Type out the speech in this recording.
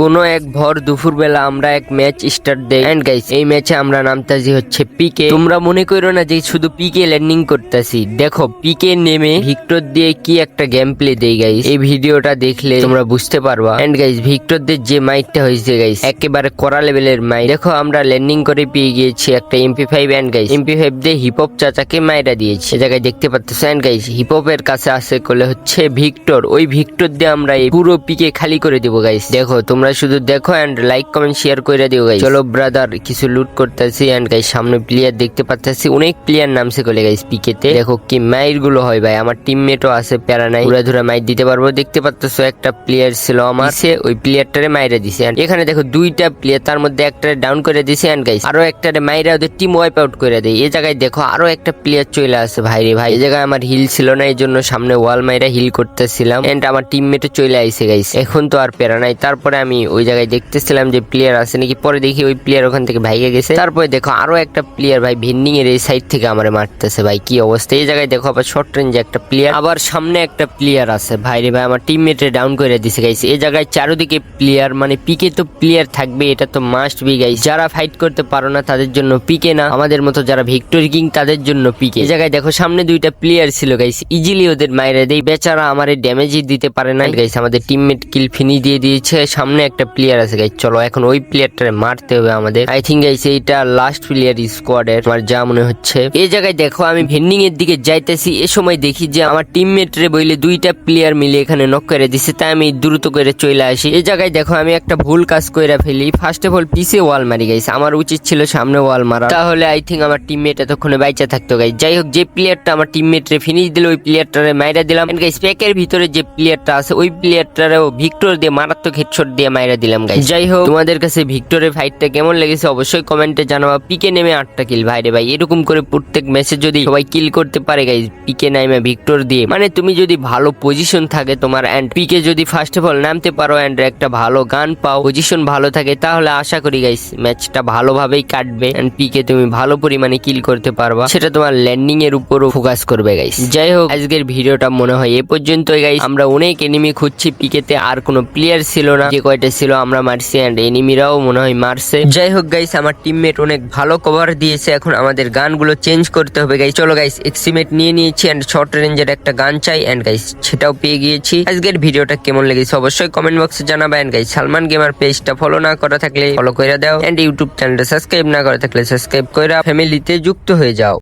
কোনো এক ভর দুপুরবেলা আমরা এক ম্যাচ স্টার্ট দেই। এন্ড গাইস এই ম্যাচে আমরা নামতাছি হচ্ছে পিকে তোমরা মনে করো না যে শুধু পিকে ল্যান্ডিং করতেছি। দেখো পিকে নেমে ভিক্টর দিয়ে কি একটা গেম প্লে দেই গাইস এই ভিডিওটা দেখলে তোমরা বুঝতে পারবা। এন্ড গাইস ভিক্টর দের যে মাইকটা হয়েছে গাইস একেবারে কড়া লেভেলের মাইক দেখো, আমরা ল্যান্ডিং করে পেয়ে গিয়েছি একটা MP five and guys MP five দিয়ে হিপ হপ চাচাকে মাইরা দিয়েছি। সে জায়গায় দেখতে পাচ্ছ এন্ড গাইস হিপ হপের কাছে আছে করলে হচ্ছে ভিক্টর ওই ভিক্টর দিয়ে আমরা এই পুরো পিকে খালি করে দেবো গাইস দেখো, তোমরা শুধু দেখো এন্ড লাইক কমেন্ট শেয়ার করে দিও গাইস চলো ব্রাদার কিছু লুট করতেছি এন্ড গাইস সামনে প্লেয়ার দেখতে পাচ্ছি অনেক প্লেয়ার নামছে করলে গাইস পিকেতে। দেখো কি মাইরগুলো হয় ভাই, আমার টিমমেটও আছে, প্যারা নাই। পুরা ধরে মাইর দিতে পারব। দেখতে পাচ্ছ একটা প্লেয়ার ছিল আমার। সে ওই প্লেয়ারটারে মাইরা দিছে। And এখানে দেখো দুইটা প্লেয়ার তার মধ্যে একটারে ডাউন করে দিছে। এন্ড গাইস আরও একটারে মাইরা ওদের টিম ওয়াইপ আউট করে দেয়। এই জায়গায় দেখো আরও একটা প্লেয়ার চলে আসে ভাই রে ভাই। এই জায়গায় আমার হিল ছিল না এই জন্য সামনে ওয়াল মাইরা হিল করতেছিলাম। এন্ড আমার টিমমেটও চলে আইসে গাইস এখন তো আর প্যারা নাই। তারপরে আমি ওই জায়গায় দেখতেছিলাম যে প্লেয়ার আছে নাকি, পরে দেখি ওই প্লেয়ার ওখান থেকে ভাইগে গেছে। তারপরে দেখো আরও একটা প্লেয়ার ভাই ভিন্ডিং এর এই সাইড থেকে আমার মারতেছে ভাই, কি অবস্থা? এই জায়গায় দেখো আবার শর্ট রেঞ্জে একটা প্লেয়ার আবার সামনে একটা প্লেয়ার আছে। ভাই রে ভাই, আমার টিমমেটে ডাউন করে দিছে গাইস এই জায়গায় চারোদিকে প্লেয়ার মানে পিকে তো প্লেয়ার থাকবে, এটা তো মাস্ট বি গাইস যারা ফাইট করতে পারো না, তাদের জন্য পিকে না। আমাদের মতো যারা ভিক্টোরি কিং তাদের জন্য পিকে এই জায়গায় দেখো সামনে দুইটা প্লেয়ার ছিল গাইস ইজিলি ওদের মাইরে দেই। বেচারা আমার ড্যামেজই দিতে পারে না গাইস আমাদের টিমমেট কিল ফিনি দিয়ে দিয়েছে। সামনে একটা প্লেয়ার আছে গাইস চলো, এখন ওই প্লেয়ারটারে মারতে হবে আমাদের। আই থিঙ্ক গাইস এইটা লাস্ট প্লেয়ার স্কোয়াডের আমার যা মনে হচ্ছে। এই জায়গায় দেখো, আমি ভেন্ডিং এর দিকে যাইতেছি। এ সময় দেখি যে আমার টিমমেট রে বইলে দুইটা প্লেয়ার মিলে এখানে নক করে দিছে। তাই আমি দ্রুত করে চলে আসি। এই জায়গায় দেখো, আমি একটা ভুল কাজ করে ফেলি। ফার্স্ট অফ অল পিছে ওয়াল মারি গাইস আমার উচিত ছিল সামনে ওয়াল মারা। তাহলে আই থিঙ্ক আমার টিমমেট এতক্ষণে বাইচা থাকতো গাইস যাই হোক, যে প্লেয়ারটা আমার টিমমেট রে ফিনিশ দিল, ওই প্লেয়ারটারে মাইরা দিলাম। গাইস প্যাকের ভিতরে যে প্লেয়ারটা আছে, ওই প্লেয়ারটারেও ভিক্টর দিয়ে মারাত্মক হেডশট দিয়ে মাইরা দিলাম গাইস যাই হোক। তোমাদের কাছে ভিক্টরের ফাইটটা কেমন লেগেছে অবশ্যই কমেন্টে জানাবা। পিকে নেমে আটটা কিল ভাইরে ভাই এরকম করে প্রত্যেক ম্যাচে যদি সবাই কিল করতে পারে গাইস পিকে নামে ভিক্টর দিয়ে। মানে তুমি যদি ভালো পজিশন থাকে তোমার এন্ড পিকে যদি ফার্স্ট অফ অল নামতে পারো এন্ড একটা ভালো গান পাও পজিশন ভালো থাকে তাহলে আশা করি গাইস ম্যাচটা ভালোভাবেই কাটবে এন্ড পিকে তুমি ভালো পরিমাণে কিল করতে পারবা। সেটা তোমার ল্যান্ডিং এর উপরও ফোকাস করবে গাইস যাই হোক আজকের ভিডিওটা মনে হয় এ পর্যন্তই গাইস আমরা অনেক এনিমি খুঁজছি পিকেতে আর কোনো প্লেয়ার ছিল না। যে কয়টা ছিল আমরা মারছি অ্যান্ড এনিমিরাও মনে হয় মারছে। যাই হোক গাইস আমার টিমমেট অনেক ভালো কভার দিয়েছে। এখন আমাদের গানগুলো চেঞ্জ করতে হবে গাইস চলো গাইস এক্সিমেট নিয়ে নিয়েছি অ্যান্ড শর্ট রেঞ্জের একটা গান চাই এন্ড গাইস সেটাও পেয়ে গিয়েছি। আজকের ভিডিওটা কেমন লেগেছে অবশ্যই কমেন্ট বক্সে জানাবে এন্ড গাইস সালমান গেমার পেজটা ফলো না করা থাকলে ফলো করে দাও। অ্যান্ড ইউটিউব চ্যানেলটা সাবস্ক্রাইব না করা থাকলে সাবস্ক্রাইব করে ফ্যামিলিতে যুক্ত হয়ে যাও।